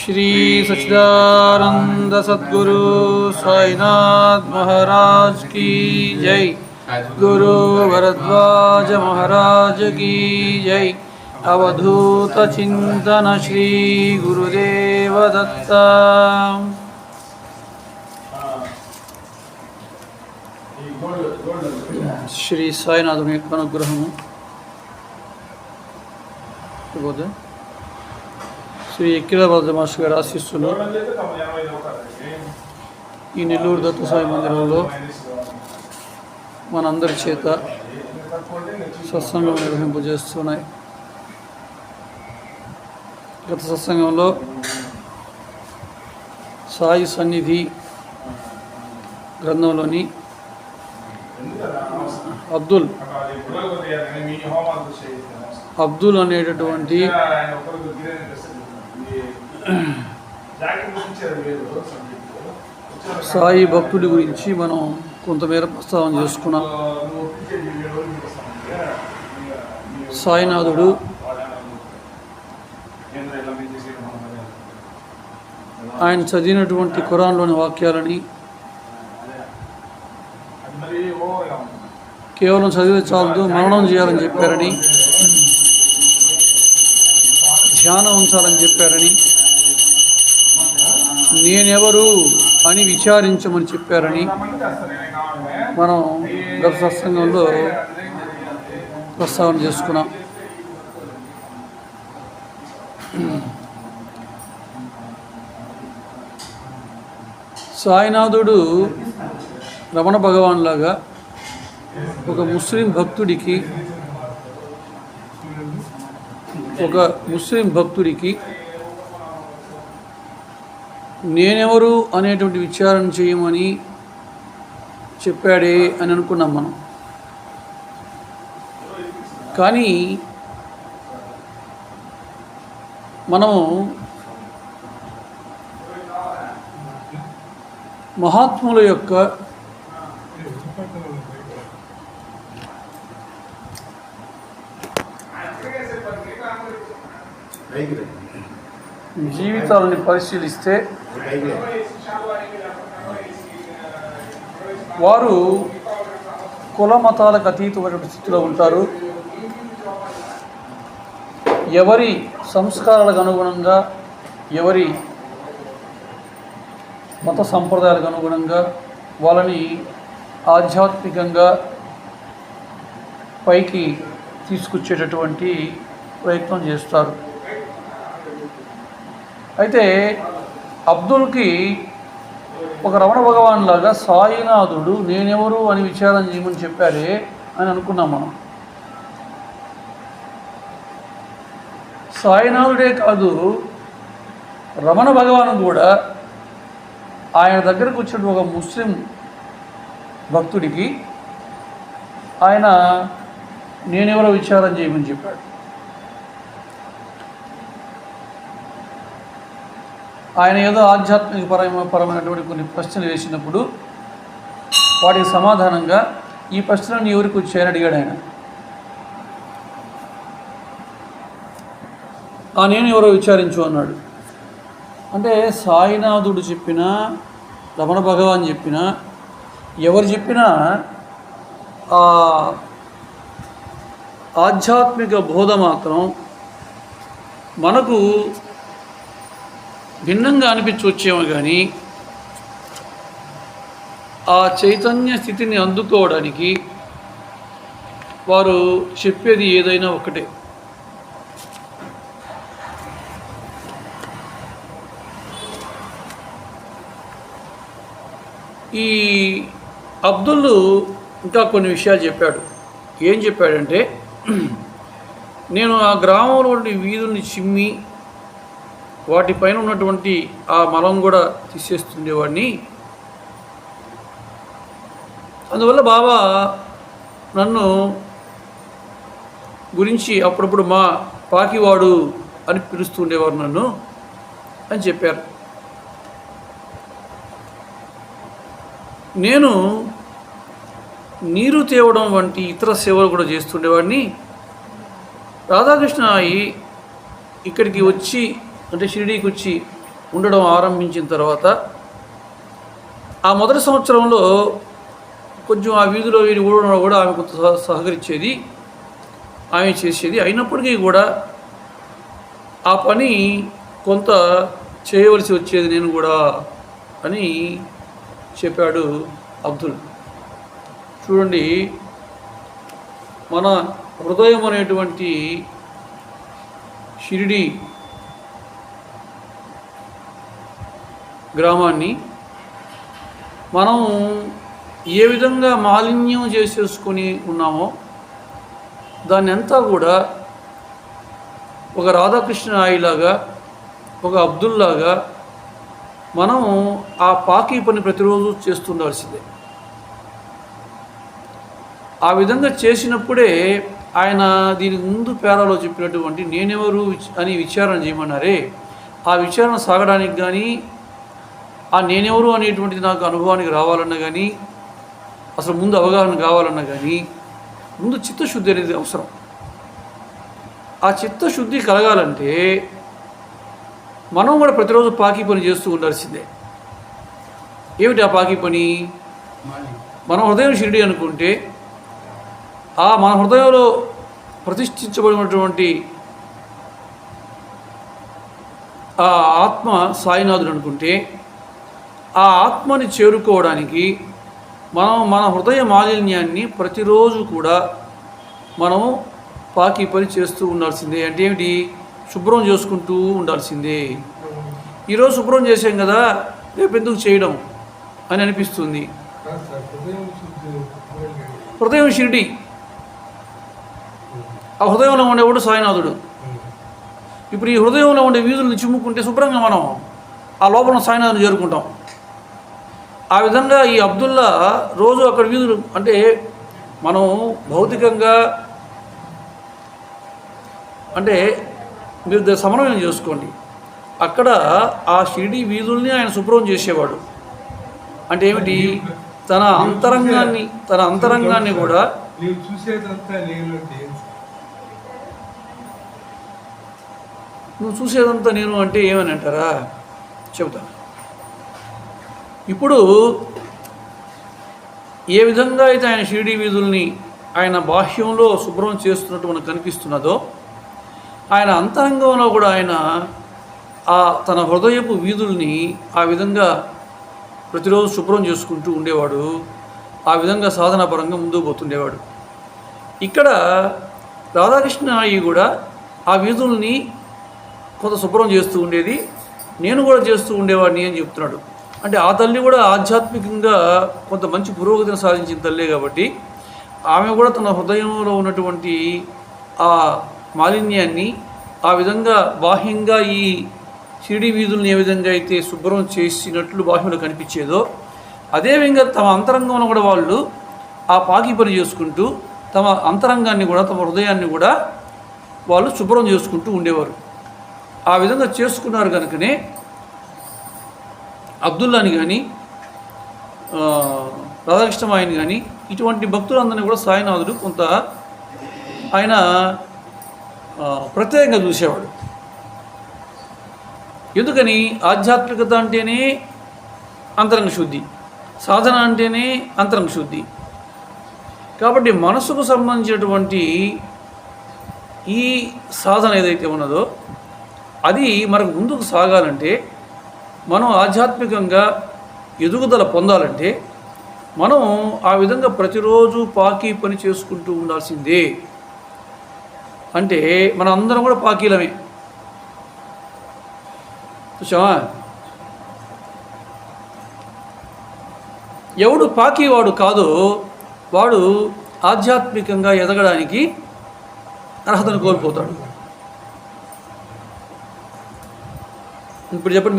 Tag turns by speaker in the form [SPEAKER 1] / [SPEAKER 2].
[SPEAKER 1] श्री सच्चिदानंद सदगुरु साईनाथ महाराज की जय। गुरु भरद्वाज महाराज की जय। अवधूत चिंतन श्री गुरुदेव दत्ता। श्री साईनाथ अनुग्रह बोलते శ్రీ ఎక్కిల భద్రమాస్ గారి ఆశీస్సులు ఈ నెల్లూరు దత్త సాయి మందిరంలో మనందరి చేత సత్సంగం నిర్వహింపజేస్తున్నాయి. గత సత్సంగంలో సాయి సన్నిధి గ్రంథంలోని అబ్దుల్ అబ్దుల్ అనేటటువంటి సాయి భక్తుడి గురించి మనం కొంతమేర ప్రస్తావన చేసుకున్నాం. సాయినాథుడు ఆయన చదివినటువంటి ఖురాన్లోని వాక్యాలని కేవలం చదివే చాలదు మరణం చేయాలని చెప్పారని ధ్యానం ఉంచాలని చెప్పారని నేనెవరు అని విచారించమని చెప్పారని మనం గత సత్సంగంలో ప్రస్తావన చేసుకున్నాం. సాయినాథుడు రమణ భగవాన్ లాగా ఒక ముస్లిం భక్తుడికి ఒక ముస్లిం భక్తుడికి నేనెవరు అనేటువంటి విచారణ చేయమని చెప్పాడే అని అనుకున్నాం మనం. కానీ మనము మహాత్ముల యొక్క జీవితాలని పరిశీలిస్తే వారు కుల మతాలకు అతీతమైనటువంటి స్థితిలో ఉంటారు. ఎవరి సంస్కారాలకు అనుగుణంగా ఎవరి మత సంప్రదాయాలకు అనుగుణంగా వాళ్ళని ఆధ్యాత్మికంగా పైకి తీసుకొచ్చేటటువంటి ప్రయత్నం చేస్తారు. అయితే అబ్దుల్కి ఒక రమణ భగవాన్ లాగా సాయినాథుడు నేనెవరు అని విచారం చేయమని చెప్పారే అని అనుకున్నాం మనం. సాయినాథుడే కాదు రమణ భగవాన్ కూడా ఆయన దగ్గరకు వచ్చిన ఒక ముస్లిం భక్తుడికి ఆయన నేనెవరో విచారం చేయమని చెప్పాడు. ఆయన ఏదో ఆధ్యాత్మిక పరమ పరమైనటువంటి కొన్ని ప్రశ్నలు వేసినప్పుడు వాటికి సమాధానంగా ఈ ప్రశ్నలను ఎవరికి వచ్చాయని అడిగాడు ఆయన. ఆ నేను ఎవరో విచారించు అన్నాడు. అంటే సాయినాథుడు చెప్పినా రమణ భగవాన్ చెప్పినా ఎవరు చెప్పినా ఆధ్యాత్మిక బోధ మాత్రం మనకు భిన్నంగా అనిపించవచ్చేమో కానీ ఆ చైతన్య స్థితిని అందుకోవడానికి వారు చెప్పేది ఏదైనా ఒకటే. ఈ అబ్దుల్ ఇంకా కొన్ని విషయాలు చెప్పాడు. ఏం చెప్పాడంటే నేను ఆ గ్రామంలో ఉండే వీధుల్ని చిమ్మి వాటిపైన ఉన్నటువంటి ఆ మలం కూడా తీసేస్తుండేవాడిని. అందువల్ల బాబా నన్ను గురించి అప్పుడప్పుడు మా పాకివాడు అని పిలుస్తుండేవారు నన్ను అని చెప్పారు. నేను నీరు తేవడం వంటి ఇతర సేవలు కూడా చేస్తుండేవాడిని రాధాకృష్ణ ఇక్కడికి వచ్చి అంటే షిరిడీకి వచ్చి ఉండడం ఆరంభించిన తర్వాత ఆ మొదటి సంవత్సరంలో కొంచెం ఆ వీధిలో వీడి ఊడడం కూడా ఆమె కొంత సహ- సహకరించేది ఆమె చేసేది. అయినప్పటికీ కూడా ఆ పని కొంత చేయవలసి వచ్చేది నేను కూడా అని చెప్పాడు అబ్దుల్. చూడండి మన హృదయం అనేటువంటి షిరిడి గ్రామాన్ని మనం ఏ విధంగా మాలిన్యం చేసేసుకొని ఉన్నామో దాన్ని అంతా కూడా ఒక రాధాకృష్ణ ఆయిలాగా ఒక అబ్దుల్లాగా మనం ఆ పాకి పని ప్రతిరోజు చేస్తుండాల్సిందే. ఆ విధంగా చేసినప్పుడే ఆయన దీనికి ముందు పేరాలో చెప్పినటువంటి నేనెవరు అని విచారణ చేయమన్నారే ఆ విచారణ సాగడానికి కానీ ఆ నేనెవరు అనేటువంటిది నాకు అనుభవానికి రావాలన్నా కానీ అసలు ముందు అవగాహన కావాలన్నా కానీ ముందు చిత్తశుద్ధి అనేది అవసరం. ఆ చిత్తశుద్ధి కలగాలంటే మనం కూడా ప్రతిరోజు పాకి పని చేస్తూ ఉండాల్సిందే. ఏమిటి ఆ పాకి పని? మన హృదయం షిరిడి అనుకుంటే ఆ మన హృదయంలో ప్రతిష్ఠించబడినటువంటి ఆ ఆత్మ సాయినాథుడు అనుకుంటే ఆ ఆత్మని చేరుకోవడానికి మనం మన హృదయ మాలిన్యాన్ని ప్రతిరోజు కూడా మనం పాకి పని చేస్తూ ఉండాల్సిందే. అంటే ఏమిటి? శుభ్రం చేసుకుంటూ ఉండాల్సిందే. ఈరోజు శుభ్రం చేసాం కదా రేపు ఎందుకు చేయడం అని అనిపిస్తుంది.
[SPEAKER 2] హృదయం
[SPEAKER 1] షిరిడి. ఆ హృదయంలో ఉండేవాడు సాయినాథుడు. ఇప్పుడు ఈ హృదయంలో ఉండే వీధులను చిమ్ముకుంటే శుభ్రంగా మనం ఆ లోపల సాయినాథుని చేరుకుంటాం. ఆ విధంగా ఈ అబ్దుల్లా రోజు అక్కడ వీధులు అంటే మనం భౌతికంగా అంటే మీరు సమన్వయం చేసుకోండి. అక్కడ ఆ షిరిడి వీధుల్ని ఆయన శుభ్రం చేసేవాడు. అంటే ఏమిటి? తన అంతరంగాన్ని తన అంతరంగాన్ని కూడా? నువ్వు చూసేదంతా నేను అంటే ఏమని అంటారా? చెబుతాను. ఇప్పుడు ఏ విధంగా అయితే ఆయన షిరిడి వీధుల్ని ఆయన బాహ్యంలో శుభ్రం చేస్తున్నట్టు మనకు కనిపిస్తున్నదో ఆయన అంతరంగంలో కూడా ఆయన ఆ తన హృదయపు వీధుల్ని ఆ విధంగా ప్రతిరోజు శుభ్రం చేసుకుంటూ ఉండేవాడు ఆ విధంగా సాధనాపరంగా ముందుకు పోతుండేవాడు. ఇక్కడ రాధాకృష్ణ అయ్యి కూడా ఆ వీధుల్ని కొంత శుభ్రం చేస్తూ ఉండేది నేను కూడా చేస్తూ ఉండేవాడిని అని చెప్తున్నాడు. అంటే ఆ తల్లి కూడా ఆధ్యాత్మికంగా కొంత మంచి పురోగతిని సాధించిన తల్లే కాబట్టి ఆమె కూడా తన హృదయంలో ఉన్నటువంటి ఆ మాలిన్యాన్ని ఆ విధంగా బాహ్యంగా ఈ షిరిడి వీధుల్ని ఏ విధంగా అయితే శుభ్రం చేసినట్లు బాహ్యంలో కనిపించేదో అదేవిధంగా తమ అంతరంగంలో కూడా వాళ్ళు ఆ పాకి పని చేసుకుంటూ తమ అంతరంగాన్ని కూడా తమ హృదయాన్ని కూడా వాళ్ళు శుభ్రం చేసుకుంటూ ఉండేవారు. ఆ విధంగా చేసుకున్నారు కనుకనే అబ్దుల్లాని కానీ రాధాకృష్ణమాయని కానీ ఇటువంటి భక్తులందరినీ కూడా సాయినాథుడు కొంత ఆయన ప్రత్యేకంగా చూసేవాడు. ఎందుకని? ఆధ్యాత్మికత అంటేనే అంతరంగ శుద్ధి. సాధన అంటేనే అంతరంగ శుద్ధి. కాబట్టి మనసుకు సంబంధించినటువంటి ఈ సాధన ఏదైతే ఉన్నదో అది మనకు ముందుకు సాగాలంటే మనం ఆధ్యాత్మికంగా ఎదుగుదల పొందాలంటే మనం ఆ విధంగా ప్రతిరోజు పాకీ పని చేసుకుంటూ ఉండాల్సిందే. అంటే మన అందరం కూడా పాకీలమే. చూసావా? ఎవడు పాకీవాడు కాదో వాడు ఆధ్యాత్మికంగా ఎదగడానికి అర్హతను కోల్పోతాడు. ఇప్పుడు చెప్పండి